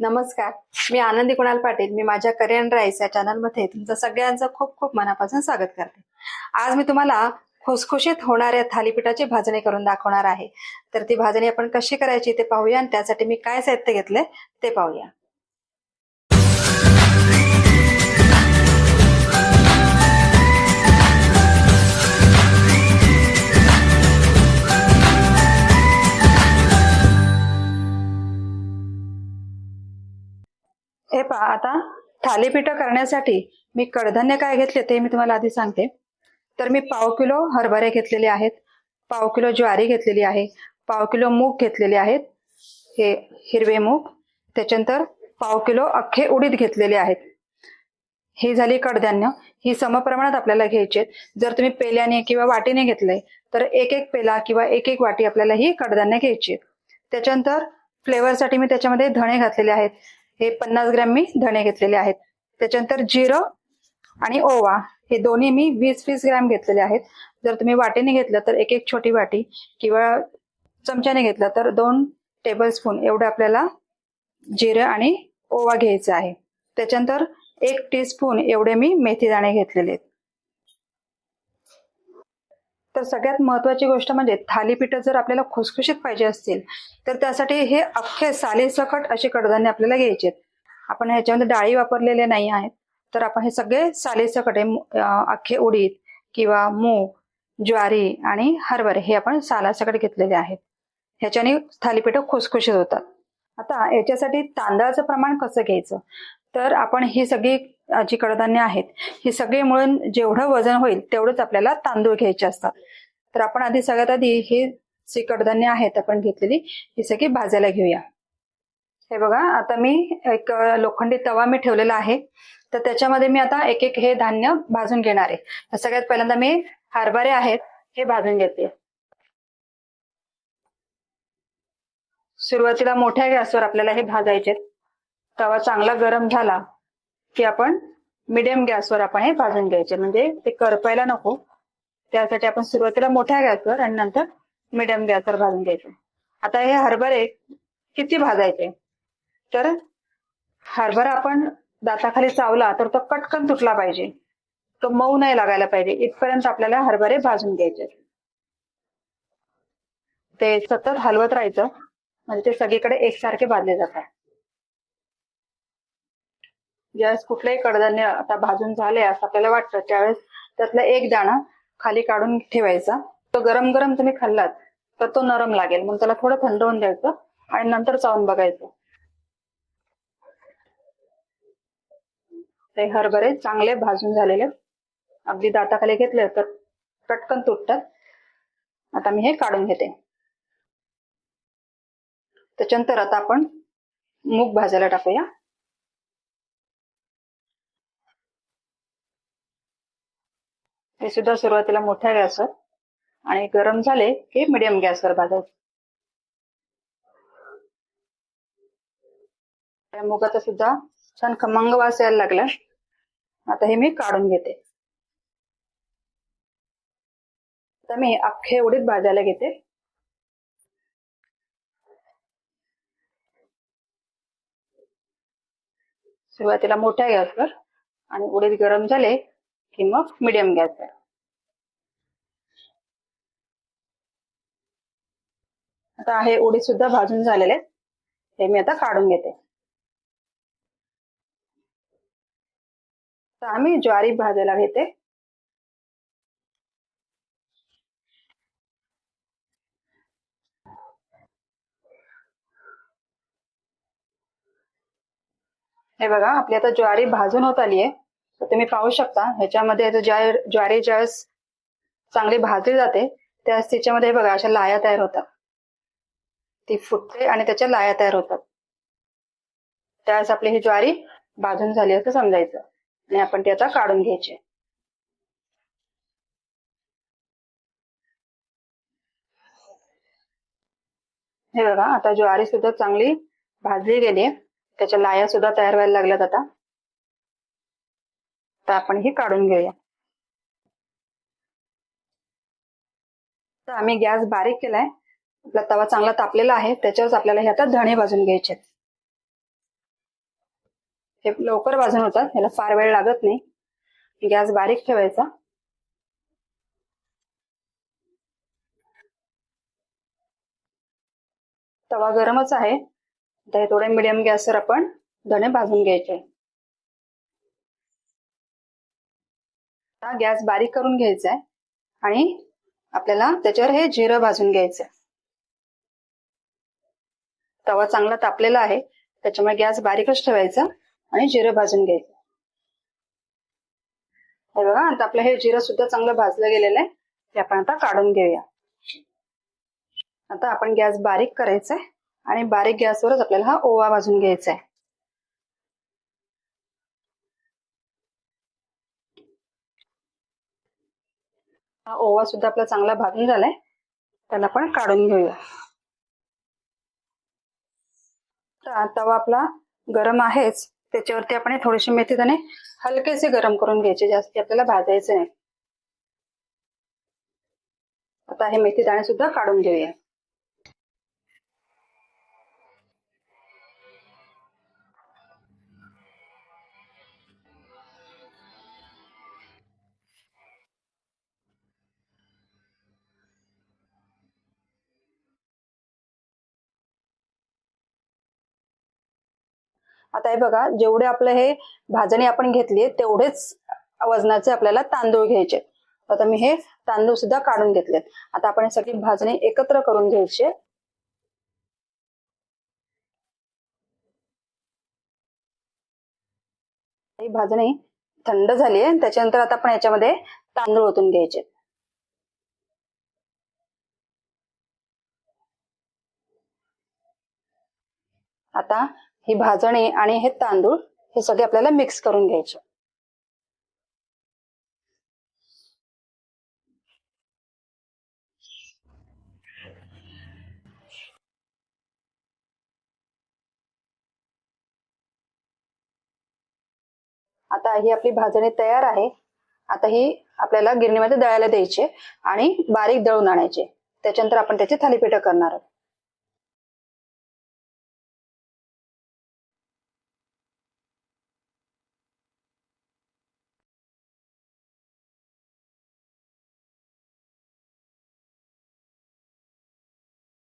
नमस्कार. मी आनंदी कुणाल पाटील. मी माझ्या करियन राईस या चॅनलमध्ये तुमचं सगळ्यांचं खूप खूप मनापासून स्वागत करते. आज मी तुम्हाला खुसखुशीत होणाऱ्या थालीपीठाची भाजणी करून दाखवणार आहे. तर ती भाजणी आपण कशी करायची ते पाहूया आणि त्यासाठी मी काय साहित्य घेतले ते पाहूया. हे पहा आता थालीपीठ करण्यासाठी मी कडधान्य काय घेतले ते मी तुम्हाला आधी सांगते. तर मी पाव किलो हरभरे घेतलेले आहेत पाव किलो ज्वारी घेतलेली आहे पाव किलो मूग घेतलेले आहेत हे हिरवे मूग त्याच्यानंतर पाव किलो अख्खे उडीद घेतलेले आहेत. हे झाली कडधान्य ही समप्रमाणात आपल्याला घ्यायची आहेत. जर तुम्ही पेल्याने किंवा वाटीने घेतलंय तर एक एक पेला किंवा एक एक वाटी आपल्याला ही कडधान्य घ्यायची आहेत. त्याच्यानंतर फ्लेवरसाठी मी त्याच्यामध्ये धणे घातलेले आहेत. हे पन्नास ग्रॅम मी धणे घेतलेले आहेत. त्याच्यानंतर जिरं आणि ओवा हे दोन्ही मी वीस वीस ग्रॅम घेतलेले आहेत. जर तुम्ही वाटीने घेतलं तर एक एक छोटी वाटी किंवा चमच्याने घेतलं तर दोन टेबल स्पून एवढं आपल्याला जिरं आणि ओवा घ्यायचा आहे. त्याच्यानंतर एक टीस्पून एवढे मी मेथी दाणे घेतलेले आहेत. तर सगळ्यात महत्वाची गोष्ट म्हणजे थालीपीठ जर आपल्याला खुसखुशीत पाहिजे असतील तर त्यासाठी हे अख्खे सालीसकट असे कडधान्य आपल्याला घ्यायचे आपण ह्याच्यामध्ये डाळी वापरलेले नाही आहेत तर आपण हे सगळे सालीसकट आहे अख्खे उडीद किंवा मूग ज्वारी आणि हरभरे हे आपण सालासकट घेतलेले आहेत. ह्याच्याने थालीपीठ खुसखुशीत होतात. आता याच्यासाठी तांदळाचं प्रमाण कसं घ्यायचं? तर आपण ही सगळी जी कडधान्य आहेत ही सगळी मिळून जेवढं वजन होईल तेवढंच आपल्याला तांदूळ घ्यायचे असतात. तर आपण आधी सगळ्यात आधी ही जी कडधान्य आहेत आपण घेतलेली ही सगळी भाजायला घेऊया. हे बघा आता मी एक लोखंडी तवा मी ठेवलेला आहे. तर त्याच्यामध्ये मी आता एक एक हे धान्य भाजून घेणार आहे. सगळ्यात पहिल्यांदा मी हरभरे आहेत हे भाजून घेते. सुरुवातीला मोठ्या गॅसवर आपल्याला हे भाजायचे तवा चांगला गरम झाला की आपण मिडियम गॅसवर आपण हे भाजून घ्यायचे. म्हणजे ते करपायला नको. त्यासाठी आपण सुरुवातीला मोठ्या गॅसवर आणि नंतर मिडियम गॅसवर भाजून घ्यायचे. आता हे हरभरे किती भाजायचे? तर हरभरा आपण दाताखाली चावला तर तो कटकन तुटला पाहिजे. तो मऊ नाही लागायला पाहिजे. इथपर्यंत आपल्याला हरभरे भाजून घ्यायचे. ते सतत हलवत राहायचं. म्हणजे ते सगळीकडे एकसारखे भाजले जातात. ज्यावेळेस कुठलंही कडधान्य आता भाजून झाले असं आपल्याला वाटतं. त्यावेळेस त्यातला एक दाणा खाली काढून ठेवायचा. तो गरम गरम तुम्ही खाल्लात तर तो नरम लागेल. मग त्याला थोडं थंड होऊन द्यायचं आणि नंतर चावून बघायचं. ते हरभरे चांगले भाजून झालेले. अगदी दाताखाली घेतले तर पटकन तुटतात. आता मी हे काढून घेते. त्याच्यानंतर आता आपण मूग भाजायला टाकूया. हे सुद्धा सुरुवातीला मोठ्या गॅसवर आणि गरम झाले की मिडियम गॅसवर भाजायचे. त्या मुगाचा सुद्धा छान खमंग वास यायला लागला. आता हे मी काढून घेते. आता मी अख्खे उडीद भाजायला घेते. सुरुवातीला मोठ्या गॅसवर आणि उडीद गरम झाले किंवा मग मिडियम गॅसवर आता हे उडीद सुद्धा भाजून झालेले आहेत. हे मी आता काढून घेते. तर आम्ही ज्वारी भाजायला घेते. हे बघा आपली आता ज्वारी भाजून होत आली आहे तर तुम्ही पाहू शकता. ह्याच्यामध्ये ज्या ज्वारी ज्यावेळेस चांगली भाजली जाते त्यावेळेस तिच्यामध्ये बघा अशा लाया तयार होतात. ती फुटते आणि त्याच्या लाया तयार होतात. त्यावेळेस आपली ही ज्वारी भाजून झाली असं समजायचं. आणि आपण ती आता काढून घ्यायची. हे बघा आता ज्वारी सुद्धा चांगली भाजली गेली त्याच्या लाया सुद्धा तयार व्हायला लागल्यात आता. तर आपण ही काढून घेऊया. तर आम्ही गॅस बारीक केलाय. आपला तवा चांगला तापलेला आहे. त्याच्यावर आपल्याला हे आता धणे भाजून घ्यायचे हे लवकर भाजून होतात. ह्याला फार वेळ लागत नाही. गॅस बारीक ठेवायचा. तवा गरमच आहे. आता हे थोडे मिडियम गॅसवर आपण धणे भाजून घ्यायचे आता गॅस बारीक करून घ्यायचा आहे आणि आपल्याला त्याच्यावर हे जिरं भाजून घ्यायचं आहे. तवा चांगला तापलेला आहे त्याच्यामुळे गॅस बारीकच ठेवायचा आणि जिरं भाजून घ्यायचं. हे बघा आता आपलं हे जिरं सुद्धा चांगलं भाजलं गेलेलं आहे ते आपण आता काढून घेऊया. आता आपण गॅस बारीक करायचा आहे आणि बारीक गॅसवरच आपल्याला हा ओवा भाजून घ्यायचा आहे. हा ओवा सुद्धा आपला चांगला भाजून झालाय. त्याला आपण काढून घेऊया. तवा आपला गरम आहेच. त्याच्यावरती आपण थोडेसे मेथी दाणे हलकेसे गरम करून घ्यायचे. जास्ती आपल्याला भाजायचे नाही. आता हे मेथी दाणे सुद्धा काढून घेऊया. आता हे बघा जेवढे आपलं हे भाजणी आपण घेतली तेवढेच वजनाचे आपल्याला तांदूळ घ्यायचे आता मी हे तांदूळ सुद्धा काढून घेतलेत. आता आपण हे सगळी भाजणी एकत्र करून घ्यायची ही भाजणी थंड झाली आहे त्याच्यानंतर आता आपण याच्यामध्ये तांदूळ ओतून घ्यायचे आता ही भाजणी आणि हे तांदूळ हे सगळे आपल्याला मिक्स करून घ्यायचे. आता ही आपली भाजणी तयार आहे. आता ही आपल्याला गिरणीमध्ये दळायला द्यायची आणि बारीक दळून आणायचे. त्याच्यानंतर आपण त्याची थालीपीठं करणार आहोत.